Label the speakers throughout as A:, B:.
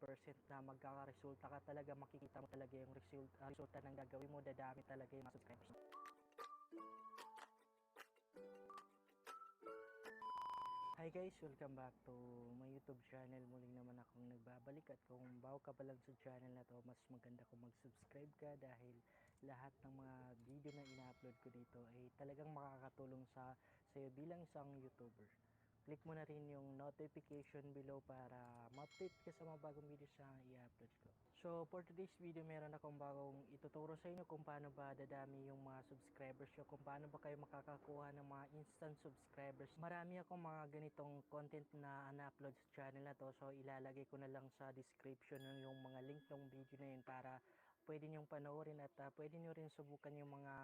A: na magkakaresulta ka talaga, makikita mo talaga yung result, ah, resulta ng gagawin mo, dadami talaga yung mga subscribers. Hi guys, welcome back to my YouTube channel. Muling naman akong nagbabalik at kung bago ka pa lang sa channel na to, mas maganda kung mag-subscribe ka dahil lahat ng mga video na ina-upload ko dito ay talagang makakatulong sa sa'yo bilang isang YouTuber. Click mo na rin yung notification below para ma-update ka sa mga bagong videos na i-upload ko. So for today's video, meron akong bagong ituturo sa inyo kung paano ba dadami yung mga subscribers nyo, kung paano ba kayo makakakuha ng mga instant subscribers. Marami akong mga ganitong content na na-upload sa channel na to, so ilalagay ko na lang sa description yung mga link ng video na yun para pwede niyong panoorin at ah, pwede niyo rin subukan yung mga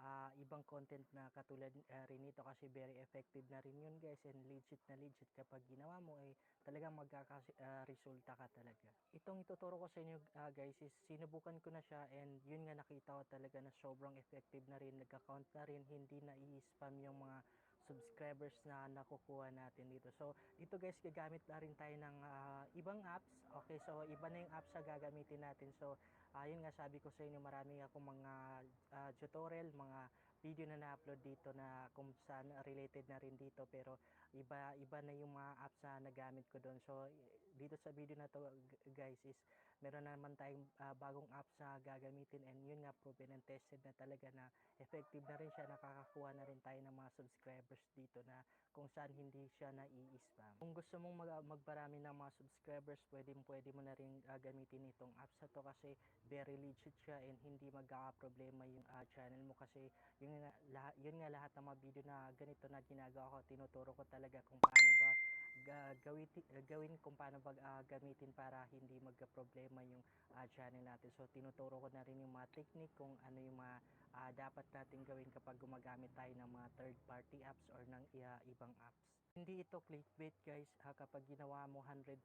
A: ah, ibang content na katulad ah, rin nito kasi very effective na rin yun guys and legit na legit kapag ginawa mo ay talagang magkakaresulta ka talaga. Itong ituturo ko sa inyo ah, guys is sinubukan ko na siya and yun nga nakita ko talaga na sobrang effective na rin, nagka-count na rin, hindi na i-spam yung mga subscribers na nakukuha natin dito. So, dito guys, gagamit na rin tayo ng ah, ibang apps. Okay, so iba na yung apps na gagamitin natin. So, ayun nga sabi ko sa inyo, marami akong mga ah, tutorial, mga video na na-upload dito na kung saan related na rin dito pero iba iba na yung mga apps na nagamit ko doon. So, dito sa video na to guys is meron na naman tayong ah, bagong apps na gagamitin and yun nga proven and tested na talaga na effective na rin siya, nakakakuha na rin tayo ng mga subscribers dito na kung saan hindi siya na-i-spam. Kung gusto mong mag magparami ng mga subscribers, pwede, pwede mo na rin ah, gamitin itong apps na to kasi very legit siya and hindi magkakaproblema yung ah, channel mo kasi yun nga, lahat, yun nga lahat ng mga video na ganito na ginagawa ko, tinuturo ko talaga kung paano ga- gawin, kung paano ba ah, gamitin para hindi magka-problema yung ah, channel natin. So tinuturo ko na rin yung mga technique kung ano yung mga ah, dapat natin gawin kapag gumagamit tayo ng mga third party apps or ng ah, ibang apps. Hindi ito clickbait guys, Ah, kapag ginawa mo 100%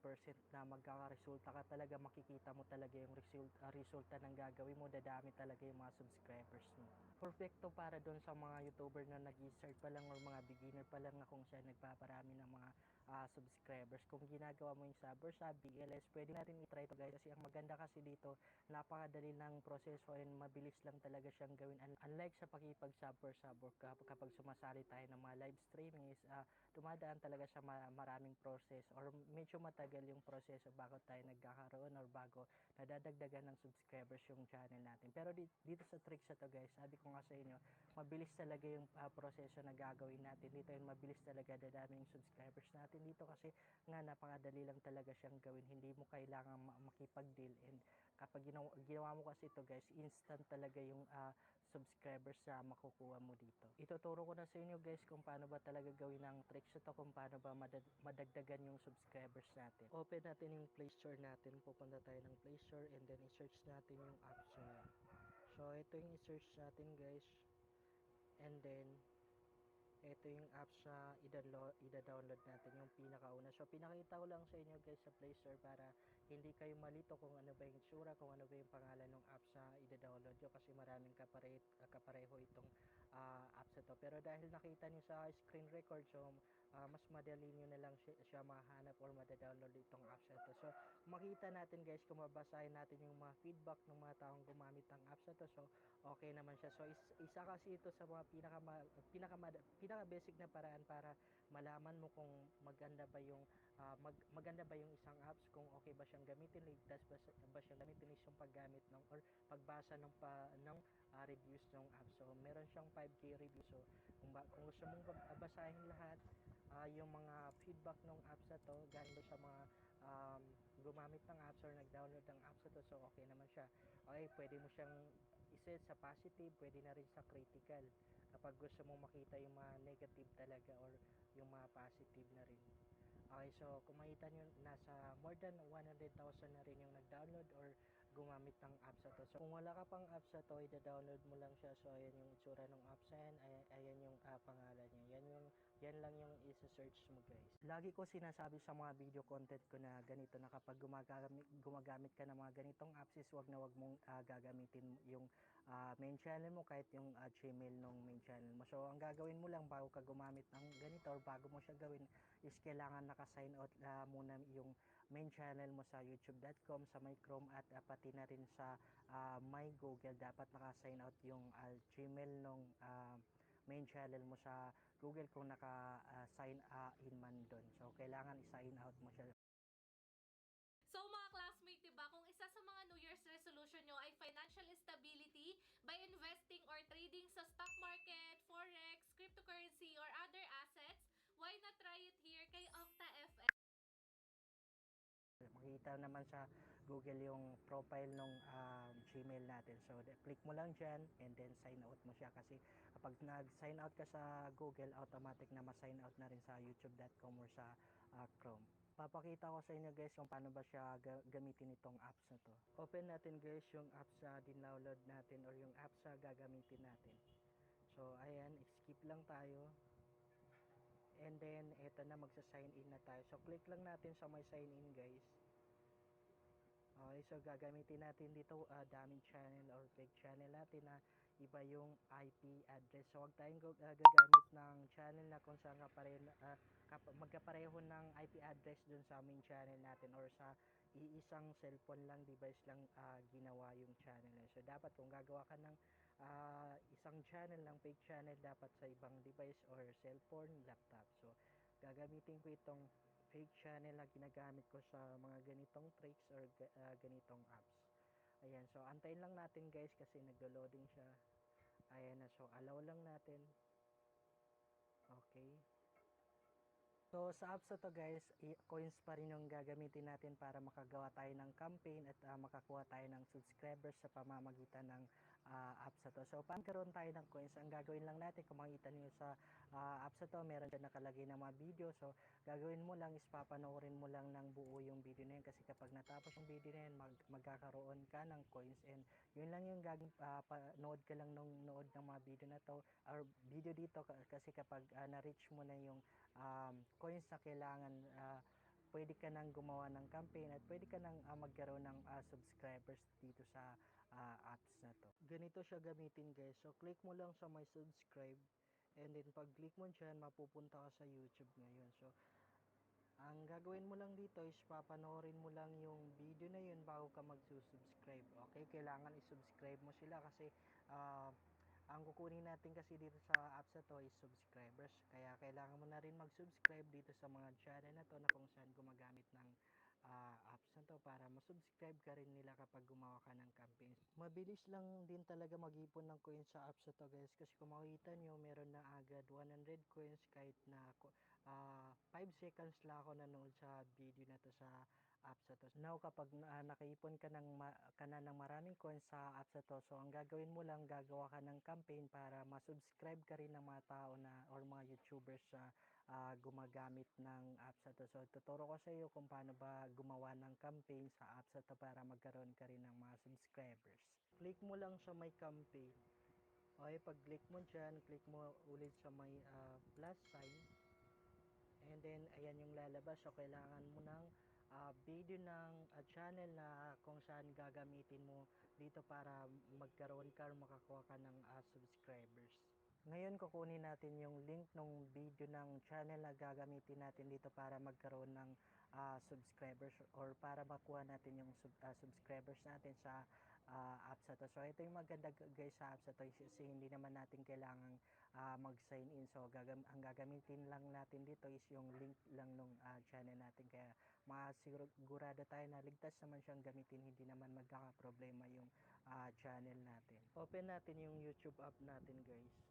A: na magkakaresulta ka talaga, makikita mo talaga yung result, ah, resulta ng gagawin mo, dadami talaga yung mga subscribers mo. Perfecto para doon sa mga YouTuber na nag-start pa lang or mga beginner pa lang na kung saan nagpaparami ng mga ah, subscribers. Kung ginagawa mo yung subber sa BLS, pwede natin i-try to guys kasi ang maganda kasi dito, napakadali ng proseso and mabilis lang talaga siyang gawin. Un- Unlike sa pakipag-subber subber kapag sumasali tayo ng mga live streaming is ah, dumadaan talaga sa ma- maraming process or medyo matagal yung proseso bago tayo nagkakaroon or bago nadadagdagan ng subscribers yung channel natin. Pero di- dito sa tricks na to guys, sabi ko nga sa inyo, mabilis talaga yung ah, proseso na gagawin natin dito and mabilis talaga dadami yung subscribers natin dito kasi nga napakadali lang talaga siyang gawin. Hindi mo kailangan ma- makipag-deal and kapag ginawa, ginawa mo kasi ito guys, instant talaga yung ah, subscribers na makukuha mo dito. Ituturo ko na sa inyo guys kung paano ba talaga gawin ang tricks ito, kung paano ba madad- madagdagan yung subscribers natin. Open natin yung Play Store natin, pupunta tayo ng Play Store and then i-search natin yung apps yan. So ito yung i-search natin guys. And then ito yung apps na ida-download, natin yung pinakauna. So pinakita ko lang sa inyo guys sa Play Store para hindi kayo malito kung ano ba yung tsura, kung ano ba yung pangalan ng apps na ida-download nyo kasi maraming kapare, kapareho itong ah, apps na to. Pero dahil nakita nyo sa screen record, so ah, mas madali nyo na lang siya, siya mahanap or mada-download itong apps na to. So makita natin guys kung mabasahin natin yung mga feedback ng mga taong gumamit ng apps na to. So okay naman siya. So is- isa kasi ito sa mga pinaka pinaka pinaka basic na paraan para malaman mo kung maganda ba yung ah, mag, maganda ba yung isang apps kung okay ba siyang gamitin ligtas ba, ba siyang gamitin yung paggamit ng or pagbasa ng pa ng ah, reviews ng apps. So meron siyang 5k review. So kung, ba, kung gusto mong ba- basahin lahat ah, yung mga feedback ng apps na to galing sa mga um, gumamit ng apps or nag-download ng apps na to so okay naman siya okay pwede mo siyang iset sa positive pwede na rin sa critical. Kapag gusto mong makita yung mga negative talaga or yung mga positive na rin. Okay so kung makita nyo nasa more than 100,000 na rin yung nag-download or gumamit ng apps na to. So, kung wala ka pang apps na to, i-download mo lang siya. So, ayan yung itsura ng apps na yan. Ayan, ayan yung ah, pangalan niya. Yan, yung, yan lang yung isa-search mo guys. Lagi ko sinasabi sa mga video content ko na ganito na kapag gumagamit, gumagamit ka ng mga ganitong apps is wag na wag mong ah, gagamitin yung ah, main channel mo kahit yung ah, Gmail ng main channel mo. So, ang gagawin mo lang bago ka gumamit ng ganito or bago mo siya gawin is kailangan naka-sign out ah, muna yung main channel mo sa youtube.com, sa my Chrome at ah, pati na rin sa ah, my Google dapat naka-sign out yung ah, Gmail nung ah, main channel mo sa Google kung naka-sign in man doon. So kailangan i-sign out mo siya
B: So resolution nyo ay financial stability by investing or trading sa stock market, forex, cryptocurrency, or other assets, why not try it here kay Octa FM?
A: makikita naman sa Google yung profile ng Gmail natin. So, click mo lang dyan and then sign out mo siya kasi kapag nag-sign out ka sa Google, automatic na ma-sign out na rin sa youtube.com or sa ah, Chrome. Papakita ko sa inyo guys kung paano ba siya ga- gamitin itong apps na to. Open natin guys yung apps na download natin or yung apps na gagamitin natin. So, ayan, skip lang tayo. And then, eto na, magsa-sign in na tayo. So, click lang natin sa may sign in, guys. Okay, so gagamitin natin dito uh, daming channel or fake channel natin na iba yung IP address. So, huwag tayong uh, gagamit ng channel na kung saan kapareho, uh, kap- magkapareho ng IP address dun sa main channel natin or sa iisang cellphone lang, device lang uh, ginawa yung channel. So, dapat kung gagawa ka ng ah, isang channel ng fake channel dapat sa ibang device or cellphone, laptop. So, gagamitin ko itong fake channel na ginagamit ko sa mga ganitong tricks or ah, ganitong apps. Ayan, so antayin lang natin guys kasi naglo-loading siya. Ayan na, so allow lang natin. Okay. So sa apps to guys, coins pa rin yung gagamitin natin para makagawa tayo ng campaign at ah, makakuha tayo ng subscribers sa pamamagitan ng ah, apps na to. So paano karoon tayo ng coins? Ang gagawin lang natin, kung makita niyo sa ah, apps na to, meron dyan nakalagay ng mga video. So gagawin mo lang is papanoorin mo lang ng buo yung video na yun kasi kapag natapos yung video na yun, mag, magkakaroon ka ng coins and yun lang yung gagawin, uh, panood ka lang nung nood ng mga video na to or video dito ka- kasi kapag ah, na-reach mo na yung um, coins na kailangan ah, pwede ka nang gumawa ng campaign at pwede ka nang ah, magkaroon ng ah, subscribers dito sa ah, apps na to. Ganito siya gamitin guys. So click mo lang sa my subscribe and then pag click mo dyan, mapupunta ka sa YouTube ngayon. So ang gagawin mo lang dito is papanoorin mo lang yung video na yun bago ka magsusubscribe. Okay, kailangan i-subscribe mo sila kasi ah, ang kukunin natin kasi dito sa apps na to is subscribers. Kaya kailangan mo na rin mag-subscribe dito sa mga channel na to na kung saan gumagamit ng ah, apps na to para masubscribe ka rin nila kapag gumawa ka ng campaigns. Mabilis lang din talaga mag-ipon ng coins sa apps na to guys kasi kung makikita nyo meron na agad 100 coins kahit na ko- ah 5 seconds lang ako nanood sa video na to sa. Now, kapag ah, nakaipon ka ng, ma- ka na ng maraming coins sa apps na to, so ang gagawin mo lang, gagawa ka ng campaign para masubscribe ka rin ng mga tao na or mga YouTubers sa ah, gumagamit ng apps na to. So, tuturo ko sa iyo kung paano ba gumawa ng campaign sa apps na to para magkaroon ka rin ng mga subscribers. Click mo lang sa may campaign. Okay, pag click mo dyan, click mo ulit sa may ah, plus sign. And then, ayan yung lalabas. So, kailangan mo ng ah, video ng ah, channel na kung saan gagamitin mo dito para magkaroon ka or makakuha ka ng ah, subscribers. Ngayon, kukunin natin yung link ng video ng channel na gagamitin natin dito para magkaroon ng ah, subscribers or para makuha natin yung sub- ah, subscribers natin sa ah, apps na to. So, ito yung maganda guys sa apps na to kasi hindi naman natin kailangang ah, mag-sign in. So, gagam- ang gagamitin lang natin dito is yung link lang ng channel natin. Kaya, masigurado tayo na ligtas naman siyang gamitin. Hindi naman magkakaproblema yung ah, channel natin. Open natin yung YouTube app natin guys.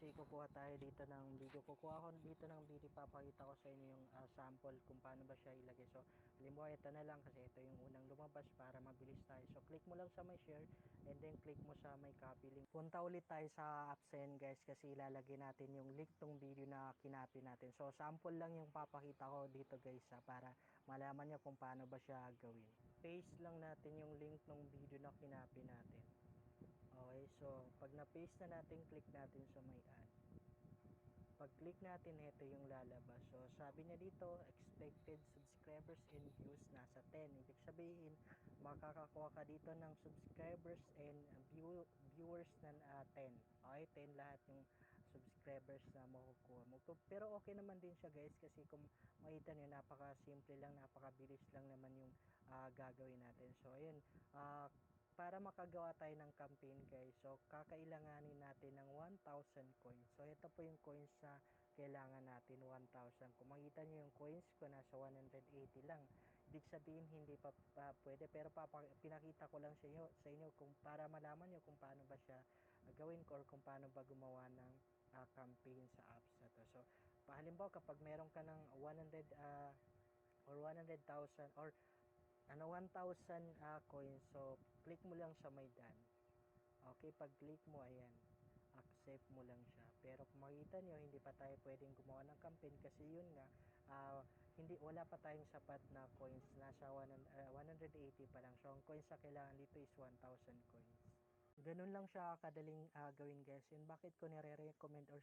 A: Kasi kukuha tayo dito ng video. Kukuha ko dito ng video. Papakita ko sa inyo yung ah, sample kung paano ba siya ilagay. So, halimbawa ito na lang kasi ito yung unang lumabas para mabilis tayo. So, click mo lang sa may share and then click mo sa may copy link. Punta ulit tayo sa yan, guys kasi ilalagay natin yung link tong video na kinapi natin. So, sample lang yung papakita ko dito guys ah, para malaman nyo kung paano ba siya gawin. Paste lang natin yung link ng video na kinapi natin. Okay, so pag na-paste na natin, click natin sa may add. Pag click natin, ito yung lalabas. So, sabi niya dito, expected subscribers and views nasa 10. Ibig sabihin, makakakuha ka dito ng subscribers and view, viewers na ah, 10. Okay, 10 lahat yung subscribers na makukuha mo. Pe- Pero okay naman din siya guys kasi kung makita nyo napaka simple lang, napakabilis lang naman yung ah, gagawin natin. So ayun, ah, para makagawa tayo ng campaign guys, kakailanganin natin ng 1,000 coins. So ito po yung coins na kailangan natin 1,000. Kung makita nyo yung coins ko nasa 180 lang. Ibig sabihin hindi pa, pa pwede pero papa, pinakita ko lang sa inyo, sa inyo kung para malaman nyo kung paano ba siya gawin ko or kung paano ba gumawa ng ah, campaign sa apps na to. So halimbawa kapag meron ka ng 100 ah, or 100,000 or ano 1,000 ah, coins so click mo lang sa may done okay pag click mo ayan accept mo lang siya. Pero kung makita nyo hindi pa tayo pwedeng gumawa ng campaign kasi yun nga ah, hindi wala pa tayong sapat na coins. Nasa 100, ah, 180 pa lang so ang coins na kailangan dito is 1,000 coins. Ganun lang siya kadaling ah, gawin guys. And bakit ko nire-recommend or